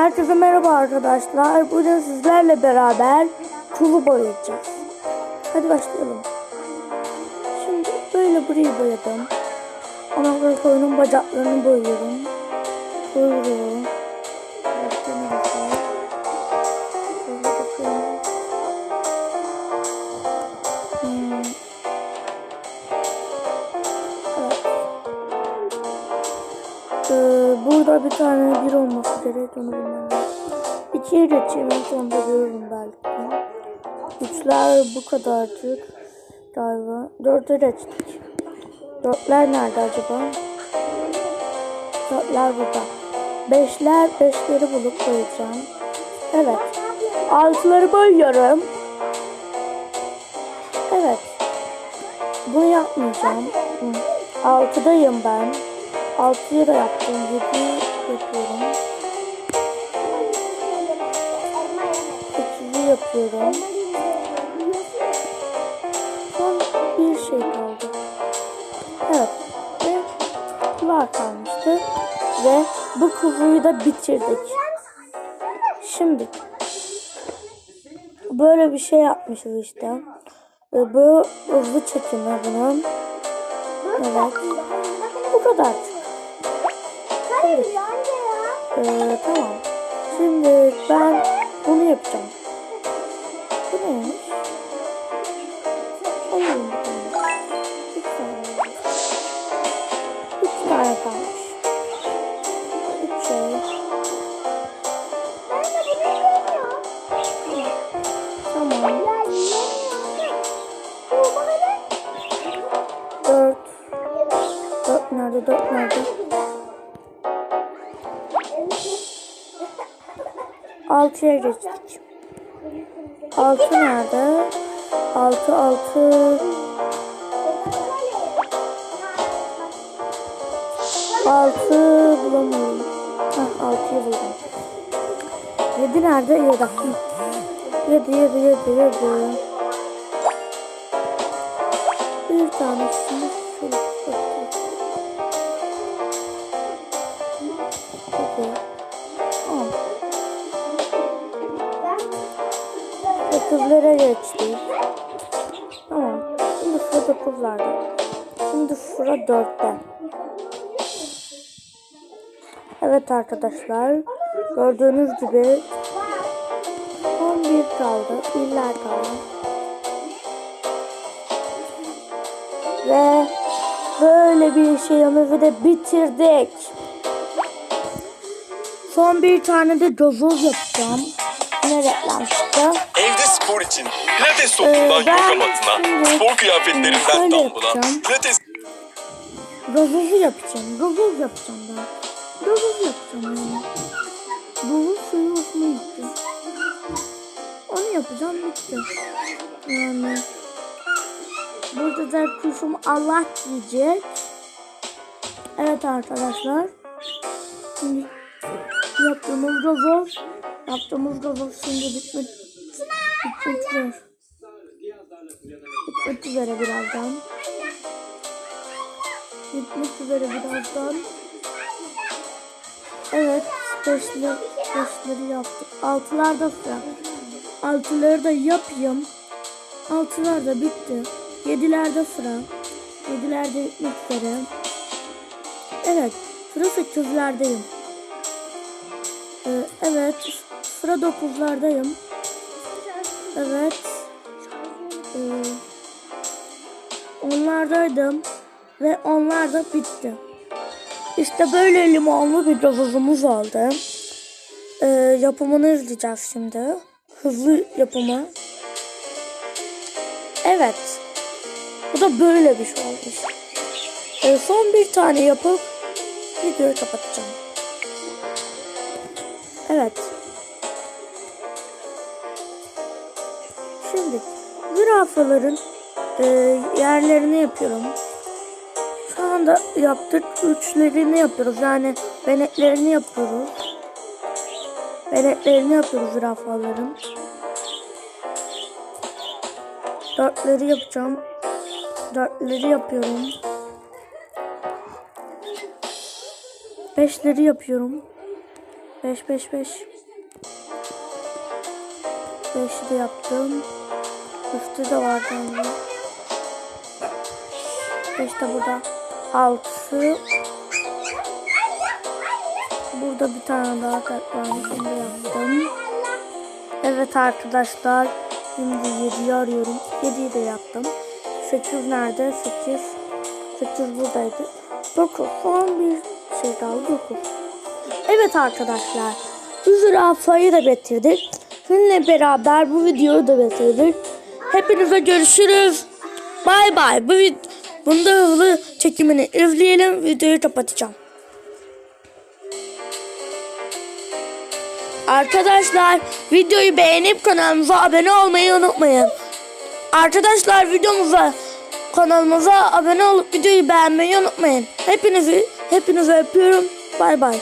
Herkese merhaba arkadaşlar. Bugün sizlerle beraber tulu boyayacağız. Hadi başlayalım. Şimdi böyle burayı boyadım. Ondan sonra koyunun bacaklarını boyuyorum. Kuyruğu. Burada bir tane bir olması gerek onu bilmem. İkiye geçeyim sonunda görürüm belki. Üçler bu kadarcık galiba. Dörde geçtik. Dörtler nerede acaba? Dörtler burada. Beşler, beşleri bulup koyacağım. Evet. Altıları boyuyorum. Evet. Bunu yapmayacağım. Altıdayım ben. Altıyı da yaptım. Yedi yapıyorum. Sekizi yapıyorum. Son bir şey kaldı. Evet. Ve kular kalmıştı. Ve bu kuzuyu da bitirdik. Şimdi böyle bir şey yapmışız işte. Bu hızlı çekimi bunun. Evet. Bu kadar. Ee, tamam. Şimdi ben bunu yapacağım. Bu neymiş? Alalım bir tane. Üç tane. Üç tane kalmış. Üç şey. Tamam. Dört. Dört nerede? Dört nerede? Altıya geçtik. Altı nerede? Altı altı. Altı bulamıyorum. Heh, altıyı buldum. Yedi nerede? Yedi. Hı. Yedi yedi yedi yedi. Bir tanesini 9'larda. Şimdi sıra 4'te. Evet arkadaşlar. Gördüğünüz gibi 11 kaldı. İller kaldı. Ve böyle bir şeyimizi de bitirdik. Son bir tane de dozoz yapacağım. Ne reklam çıktı? Evde spor için pilates topundan Ee, yoga matına, spor kıyafetlerinden yapacağım. pilates Gazozu yapacağım. Gazoz yapacağım ben. Gazoz yapacağım yani. Gazoz suyu hoşuma gitti. Onu yapacağım bitti. Yani. Burada da kuşum Allah diyecek. Evet arkadaşlar. Şimdi yaptığımız gazoz. Yaptığımız gazoz şimdi bitmek, bitmek üzere. Bitmek üzere birazdan. Bitmek üzere birazdan. Evet. Beşler, beşleri yaptık. Altılar da sıra. Altıları da yapayım. Altılar da bitti. Yedilerde sıra. Yedilerde bitmek üzere. Evet. Sıra sekizlerdeyim. Ee, evet. Sıra dokuzlardayım. Evet. Ee, onlardaydım. Ve onlar da bitti. İşte böyle limonlu bir gazozumuz oldu. Ee, yapımını izleyeceğiz şimdi. Hızlı yapımı. Evet. Bu da böyle bir şey olmuş. Ee, son bir tane yapıp videoyu kapatacağım. Evet. Zürafaların e, yerlerini yapıyorum. Şu anda yaptık. Üçlerini yapıyoruz. Yani beneklerini yapıyoruz. Beneklerini yapıyoruz zürafaların. Dörtleri yapacağım. Dörtleri yapıyorum. Beşleri yapıyorum. 5 5 5. 5'i de yaptım. Üstü de var bende. 5 de burada. 6. Burada bir tane daha da yaptım. Evet arkadaşlar. Şimdi 7'yi arıyorum. 7'yi de yaptım. 8 nerede? 8. 8 buradaydı. 9. Son bir şey kaldı. 9. Evet arkadaşlar. Bu zürafayı da bitirdik. Sizinle beraber bu videoyu da bitirdik. Hepinize görüşürüz. Bay bay. Bu Bunda hızlı çekimini izleyelim. Videoyu kapatacağım. Arkadaşlar videoyu beğenip kanalımıza abone olmayı unutmayın. Arkadaşlar videomuza kanalımıza abone olup videoyu beğenmeyi unutmayın. Hepinizi hepinizi öpüyorum. Bay bay.